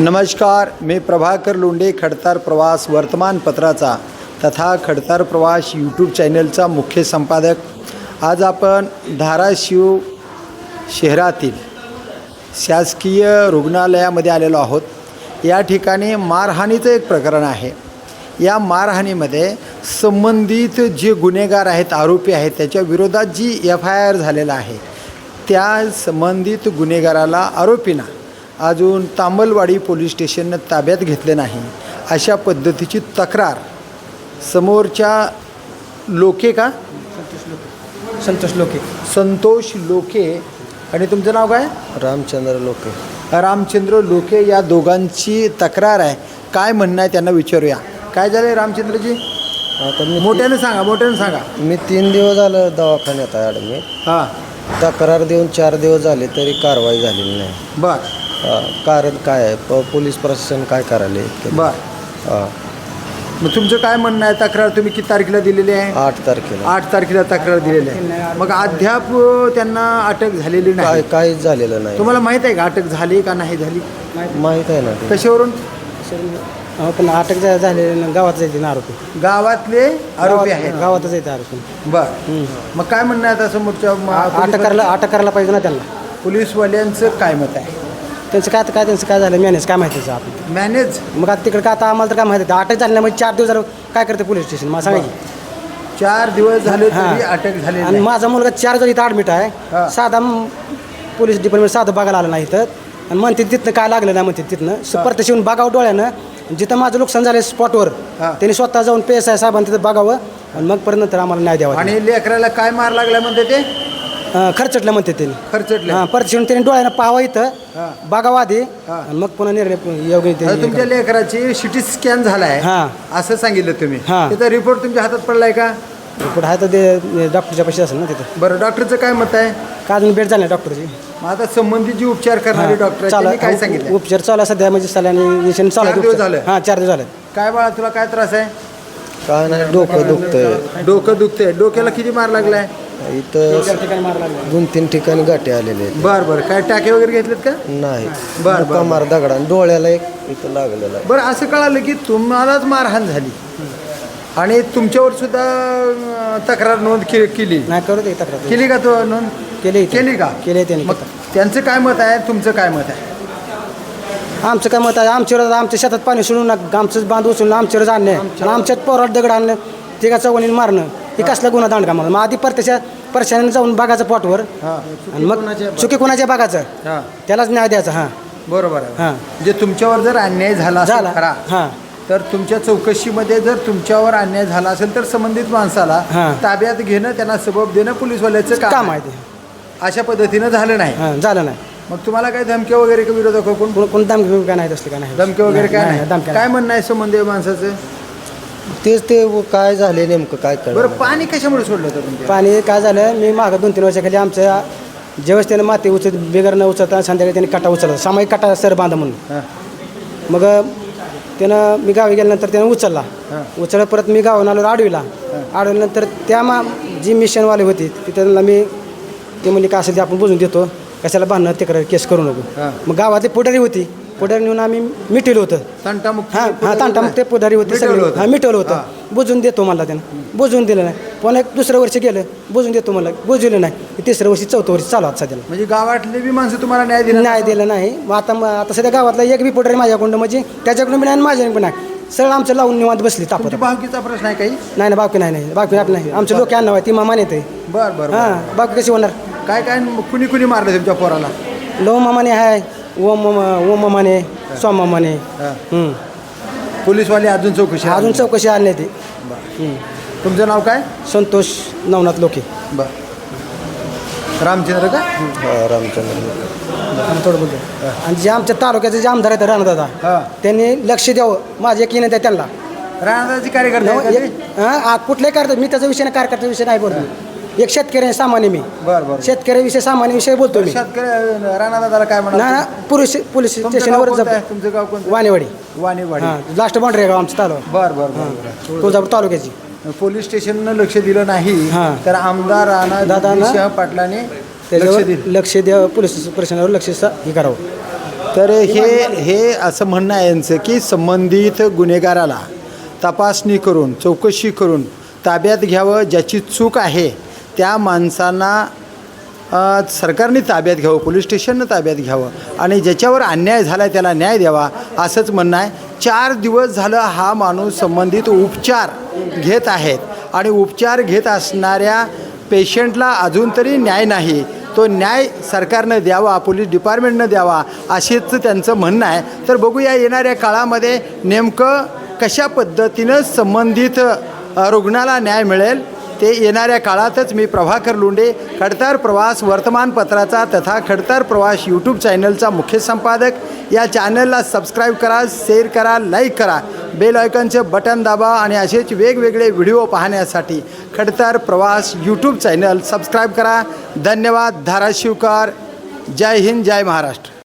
नमस्कार मी प्रभाकर लोंडे खडतार प्रवास वर्तमानपत्राचा तथा खडतार प्रवास यूट्यूब चॅनलचा मुख्य संपादक. आज आपण धाराशिव शहरातील शासकीय रुग्णालयामध्ये आलेलो आहोत. या ठिकाणी मारहाणीचं एक प्रकरण आहे. या मारहाणीमध्ये संबंधित जे गुन्हेगार आहेत आरोपी आहेत त्याच्या विरोधात जी एफ आय आर झालेला आहे त्या संबंधित गुन्हेगाराला आरोपींना अजून तांबलवाडी पोलीस स्टेशननं ताब्यात घेतले नाही. अशा पद्धतीची तक्रार समोरच्या लोके का? संतोष लोके. संतोष लोके. आणि तुमचं नाव काय? रामचंद्र लोके. रामचंद्र लोके या दोघांची तक्रार आहे. काय म्हणणं आहे त्यांना विचारूया. काय झालं रामचंद्रजी? आता मी मोठ्यानं सांगा मोठ्यानं सांगा. मी तीन दिवस झालं दवाखान्यात आहे ॲडमिट हां. तक्रार देऊन चार दिवस झाले तरी कारवाई झालेली नाही. बर. कारण काय आहे? प पोलीस प्रशासन काय करायले? बर. हां. मग तुमचं काय म्हणणं आहे? तक्रार तुम्ही किती तारखेला दिलेली आहे? आठ तारखेला. आठ तारखेला तक्रार दिलेली आहे. मग अद्याप त्यांना अटक झालेली काय नाही काहीच झालेलं नाही. तुम्हाला माहीत आहे का अटक झाली का नाही झाली? माहीत आहे ना ते. कशावरून? हो, पण अटक झा- झाले गावात जायचे ना आरोपी. गावातले आरोपी आहेत. गावातच येते आरोपी. बर. मग काय म्हणणं आहे आता समोरच्या म- अटक करायला अटक करायला पाहिजे ना त्यांना. पोलीसवाल्यांचं काय मत आहे? त्यांचं काय काय त्यांचं काय झालं मॅनेज काय माहिती आपण मॅनेज मग आता तिकडे काय आता आम्हाला तर काय माहिती आहे. अटक झाल्यामुळे चार दिवस झालं काय करते पोलीस स्टेशन मला सांगा की. चार दिवस झाले हां. अटक झालेली आणि. माझा मुलगा चार दिवस इथं ॲडमिट हां. आहे साधा म- पोलीस डिपार्टमेंट साधं बघायला आलं नाही इथं आणि म्हणते तिथनं काय लागलं नाही म्हणते तिथनं स- परत येऊन बघावं डोळ्यानं जिथं माझं नुकसान झालं स्पॉटवर हां. त्यांनी स्वतः जाऊन पी एस आय साहेबांनी तिथं बघावं आणि मग परत नंतर आम्हाला न्याय द्यावा आणि लेकराला काय मार लागला म्हणते ते अं, खर्चटलं म्हणते त्यांनी. खर्चटले हां परत त्यांनी डोळ्यानं पाहावं इथं. बघावं आधी हां. आणि मग पुन्हा निर्णय योग्य तुमच्या लेकराची सिटी स्कॅन झालाय. हां. असं सांगितलं तुम्ही. हां. त्याचा रिपोर्ट तुमच्या हातात पडलाय का? पुढे आहे तर ते डॉक्टरच्या पैसे असेल ना तिथं. बरं डॉक्टरचं काय मत आहे? का अजून भेट झाली नाही डॉक्टरची मग आता संबंधित जी उपचार करणारे डॉक्टर आहेत, त्यांनी काय सांगितलं उपचार चालू आहे सध्या म्हणजे इंजेक्शन चालू चार आहे दिवस उपचार. झाले? हां चार दिवस झाले. काय बाळा तुला काय त्रास आहे? काय नाही डोकं दुखतंय. डोकं दुखतंय. डोक्याला किती मार लागलाय? इथं दोन तीन ठिकाणी गाठी आलेले आहेत. बर बर. काय टाके वगैरे घेतलेत का? नाही. बर, बर. मार दगडा डोळ्याला एक इथं लागलेला आहे. बरं असं कळालं की तुम्हालाच मारहाण झाली. आणि तुमच्यावर सुद्धा अं, तक्रार नोंद के- केली. नाही करू दे तक्रार. केली का तो नोंद? केली. केली. का? केली त्यांनी मग त्यांचं काय मत आहे? तुमचं काय मत आहे? आमचं काय मत आहे? आमच्यावर आमच्या शेतात पाणी सोडून आमचं बांध उचलून आमच्यावर आणणे आणि आमच्यात पोरात दगड आणलं तिघा चौघांनी मारणं? हे कसला गुन्हा दांड का मला? मग आधी परत्याच्या परशाने जाऊन बघायचं पोटवर. आणि मग चुकी कोणाच्या हां. त्यालाच न्याय द्यायचा हां. बरोबर हां. जे तुमच्यावर जर अन्याय झाला झाला. खरा हां. तर तुमच्या चौकशीमध्ये जर तुमच्यावर अन्याय झाला असेल तर संबंधित माणसाला. ताब्यात घेणं त्यांना सबब देणं पोलीसवाल्याचं काम आहे. ते. अशा पद्धतीनं झालं नाही. झालं नाही. मग तुम्हाला काय धमक्या वगैरे का विरोधक कोण? कोण कोण दामकी काय नाही तसलं काय नाही? धमके वगैरे काय नाही धमक्या काय म्हणणं आहे संबंधी माणसाचं? तेच ते व काय झाले नेमकं काय कळलं बरं पाणी कशामुळे सोडलं होतं तुमच्या? पाणी काय झालं मी मागं दोन तीन वर्षाखाली आमच्या ज्यावेळेस त्यानं माती उचल बिगर न उचलता संध्याकाळी त्यांनी काटा उचलला सामायिक काटा सर बांधा म्हणून. हां. मग त्यानं मी गावी गेल्यानंतर त्यानं उचलला. हां. उचलला परत मी गावाहून आलो आडवीला. आडवीनंतर त्या मा जी मिशनवाले होती ते त्यांना मी ते म्हणले का असेल ते आपण बुजून देतो. कशाला बांधणं तिकडे केस करू नको. मग गावातली पुढारी होती. पुढारी नेऊन आम्ही मिटवलं होतं. तंटामुक्त हां हां तांटा मग ते पुढारी होते मिटवलं सगळे. होतं. हां मिटवलं होतं. बुजून देतो मला त्यानं. बुजून दिलं नाही. पण एक दुसरं वर्ष गेलं बुजून देतो मला बुजवलं नाही. तिसरं वर्षी चौथं वर्ष चालू आता सध्याला. म्हणजे गावातले बी माणसं तुम्हाला न्याय दिला नाही दिलं नाही. मग आता मग आता सध्या गावातला एक बी पुढारी माझ्याकडून म्हणजे त्याच्याकडून बी नाही आणि माझ्याकडून पण नाही. सरळ आमचं लावून निवांत बसली तापत. भावकीचा प्रश्न आहे काही? नाही ना बाकी नाही नाही. बाकी नाही. आमचे लोक आणणार ती मामान येते बर बर बर. हां बाकी कशी होणार? काय काय कुणी कुणी मारलं तुमच्या पोराला? लो मामाने आहे ओम मामा ओम मामाने सोम मामाने. हां. पोलीसवाले अजून चौकशी अजून चौकशी आली नाही ती. तुमचं नाव काय? संतोष नवनाथ लोके. बर. रामचंद्र का? हा रामचंद्र. आणि थोडं बोलतो. आणि जे आमच्या तालुक्याचे जे आमदार आहेत राणदादा हां. त्यांनी लक्ष द्यावं. माझे एक आहे त्यांना. राणादाची कार्यकर्ते आहे का ते? हां आ- कार्यकर्ते मी त्याचा विषय नाही कार्यकर्त्याचा विषय नाही बोलतो. एक शेतकरी आहे सामान्य मी. बर बर. शेतकऱ्याविषयी सामान्य विषय बोलतो मी. शेतकरी राणादादाला काय ना म्हणा ना पोलीस पोलीस तुमचं गाव स्टेशनवर कोणतं जप आहे? तुमचं गाव कोणतं वानेवाडी वाणीवाडी. हां लास्ट बाउंड्री आहे गाव आमचं तालुका. बर बर बर बर. तुळजापूर तालुक्याची. पोलीस स्टेशननं लक्ष दिलं नाही हां. तर आमदार राणा दादांना जगदीशसिंह पाटलाने लक्ष त्याच्यावर दिलं. लक्ष द्या पोलीस प्रशासनावर लक्ष सा- हे करावं. तर हे हे असं म्हणणं आहे यांचं की संबंधित गुन्हेगाराला तपासणी करून चौकशी करून ताब्यात घ्यावं ज्याची चूक आहे त्या माणसांना सरकारने ताब्यात घ्यावं पोलीस स्टेशननं ताब्यात घ्यावं आणि ज्याच्यावर अन्याय झाला आहे त्याला न्याय द्यावा असंच म्हणणं आहे. चार दिवस झालं हा माणूस संबंधित उपचार घेत आहेत आणि उपचार घेत असणाऱ्या पेशंटला अजून तरी न्याय नाही. तो न्याय सरकारनं द्यावा पोलीस डिपार्टमेंटनं द्यावा असेच त्यांचं म्हणणं आहे. तर बघूया येणाऱ्या काळामध्ये नेमकं कशा पद्धतीनं संबंधित रुग्णाला न्याय मिळेल ते येणाऱ्या काळातच मी प्रभाकर लुंडे खडतार प्रवास वर्तमानपत्राचा तथा खडतार प्रवास यूट्यूब चॅनलचा मुख्य संपादक. या चॅनलला सबस्क्राईब करा शेअर करा लाईक करा. बेल आयकॉनचं बटन दाबा आणि असेच वेगवेगळे व्हिडिओ पाहण्यासाठी खडतार प्रवास यूट्यूब चॅनल सबस्क्राईब करा. धन्यवाद धाराशिवकर. जय हिंद जय महाराष्ट्र.